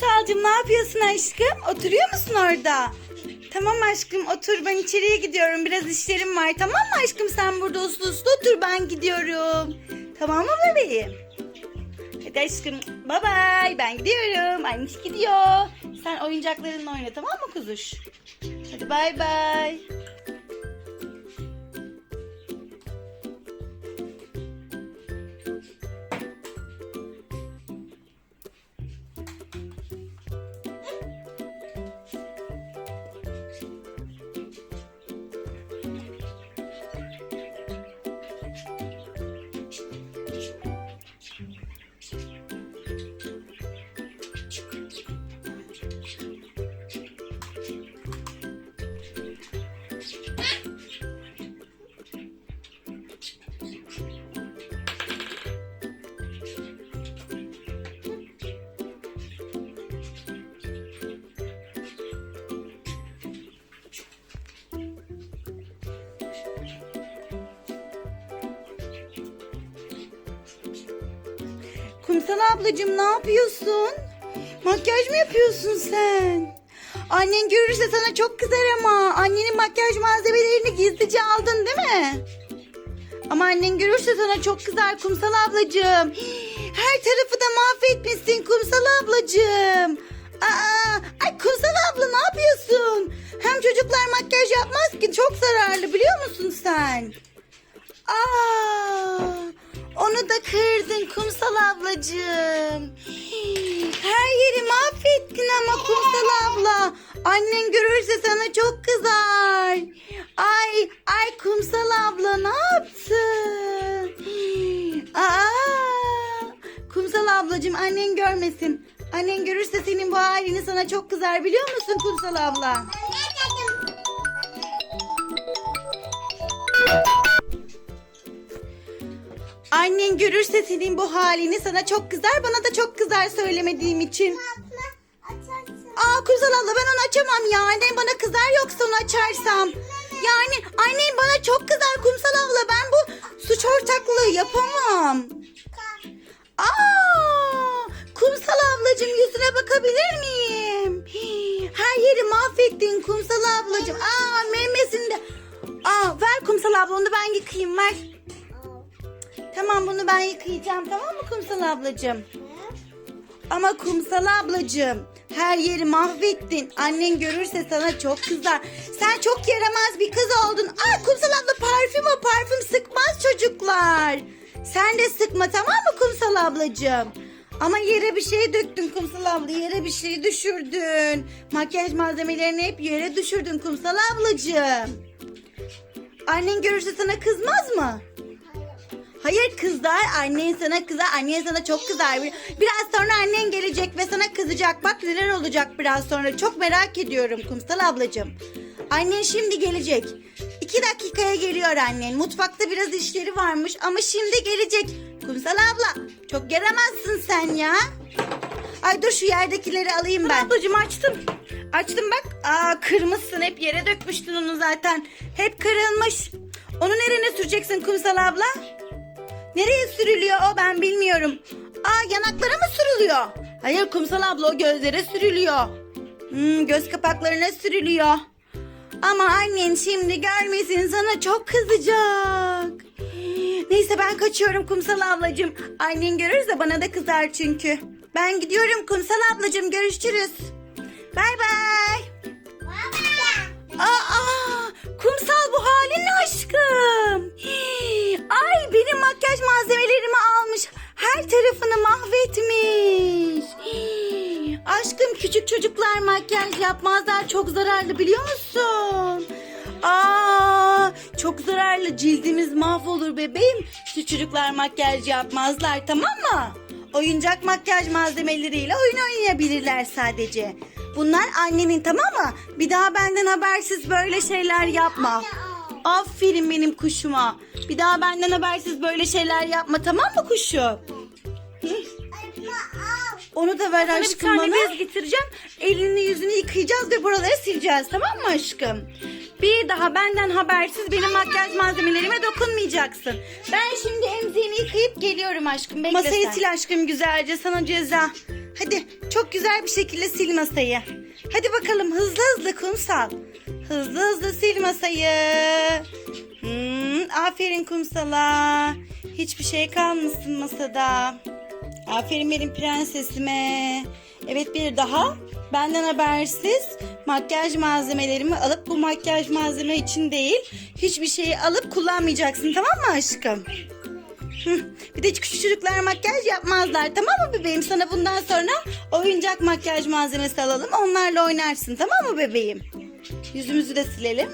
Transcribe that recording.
Kumsalcığım ne yapıyorsun aşkım? Oturuyor musun orada? Tamam aşkım otur ben içeriye gidiyorum. Biraz işlerim var tamam mı aşkım? Sen burada uslu uslu otur ben gidiyorum. Tamam mı bebeğim? Hadi aşkım bye bye ben gidiyorum. Anneş gidiyor. Sen oyuncaklarınla oyna tamam mı kuzuş? Hadi bye bye. Kumsal ablacığım ne yapıyorsun? Makyaj mı yapıyorsun sen? Annen görürse sana çok kızar ama. Annenin makyaj malzemelerini gizlice aldın değil mi? Ama annen görürse sana çok kızar Kumsal ablacığım. Her tarafı da mahvetmişsin Kumsal ablacığım. Aa, ay Kumsal abla ne yapıyorsun? Hem çocuklar makyaj yapmaz ki çok zararlı biliyor musun sen? Aa, onu da kırdın kumsal ablacığım. Her yeri mahvettin ama kumsal abla. Annen görürse sana çok kızar. Ay, ay kumsal abla ne yaptın? Aa, kumsal ablacığım annen görmesin. Annen görürse senin bu halini sana çok kızar biliyor musun kumsal abla? Annen görürse senin bu halini sana çok kızar. Bana da çok kızar söylemediğim için. Aa Kumsal abla ben onu açamam ya. Annem bana kızar yoksa onu açarsam. Yani annem bana çok kızar Kumsal abla. Ben bu suç ortaklığı yapamam. Aa, Kumsal ablacığım yüzüne bakabilir miyim? Her yeri mahvettin Kumsal ablacığım. Aa memesinde. Aa ver Kumsal abla onu ben yıkayayım ver. Tamam bunu ben yıkayacağım tamam mı Kumsal ablacığım? Ama Kumsal ablacığım her yeri mahvettin. Annen görürse sana çok kızar. Sen çok yaramaz bir kız oldun. Aa Kumsal abla parfüm o parfüm sıkmaz çocuklar. Sen de sıkma tamam mı Kumsal ablacığım? Ama yere bir şey döktün Kumsal abla. Yere bir şey düşürdün. Makyaj malzemelerini hep yere düşürdün Kumsal ablacığım. Annen görürse sana kızmaz mı? Hayır kızlar annen sana kızar annen sana çok kızar. Biraz sonra annen gelecek ve sana kızacak. Bak neler olacak biraz sonra. Çok merak ediyorum Kumsal ablacığım. Annen şimdi gelecek. İki dakikaya geliyor annen. Mutfakta biraz işleri varmış ama şimdi gelecek. Kumsal abla çok yaramazsın sen ya. Ay dur şu yerdekileri alayım ben. ablacığım açtım. Açtım bak. Aa kırmışsın. Hep yere dökmüştün onu zaten. Hep kırılmış. Onu nereye süreceksin Kumsal abla? Nereye sürülüyor o ben bilmiyorum. Aa yanaklara mı sürülüyor? Hayır kumsal abla o gözlere sürülüyor. Hmm, göz kapaklarına sürülüyor. Ama annen şimdi görmesin sana çok kızacak. Neyse ben kaçıyorum kumsal ablacığım. Annen görürse bana da kızar çünkü. Ben gidiyorum kumsal ablacığım görüşürüz. Bay bay. Makyaj malzemelerimi almış. Her tarafını mahvetmiş. Aşkım küçük çocuklar makyaj yapmazlar. Çok zararlı biliyor musun? Aa, çok zararlı. Cildimiz mahvolur bebeğim. Şu çocuklar makyaj yapmazlar tamam mı? Oyuncak makyaj malzemeleriyle oyun oynayabilirler sadece. Bunlar annenin tamam mı? Bir daha benden habersiz böyle şeyler yapma. Aferin benim kuşuma. Bir daha benden habersiz böyle şeyler yapma tamam mı kuşu? Hı? Onu da ver Sana bir aşkım tane bana. bez getireceğim. Elini yüzünü yıkayacağız ve buraları sileceğiz tamam mı aşkım? Bir daha benden habersiz benim makyaj malzemelerime dokunmayacaksın. Ben şimdi emziğini yıkayıp geliyorum aşkım. Bekle Masayı sen. sil aşkım güzelce sana ceza. Hadi çok güzel bir şekilde sil masayı. Hadi bakalım hızlı hızlı kumsal. Hızlı hızlı sil masayı. Hmm, aferin kumsala. Hiçbir şey kalmasın masada. Aferin benim prensesime. Evet bir daha benden habersiz makyaj malzemelerimi alıp bu makyaj malzeme için değil hiçbir şeyi alıp kullanmayacaksın tamam mı aşkım? Bir de küçük çocuklar makyaj yapmazlar tamam mı bebeğim? Sana bundan sonra oyuncak makyaj malzemesi alalım onlarla oynarsın tamam mı bebeğim? Yüzümüzü de silelim.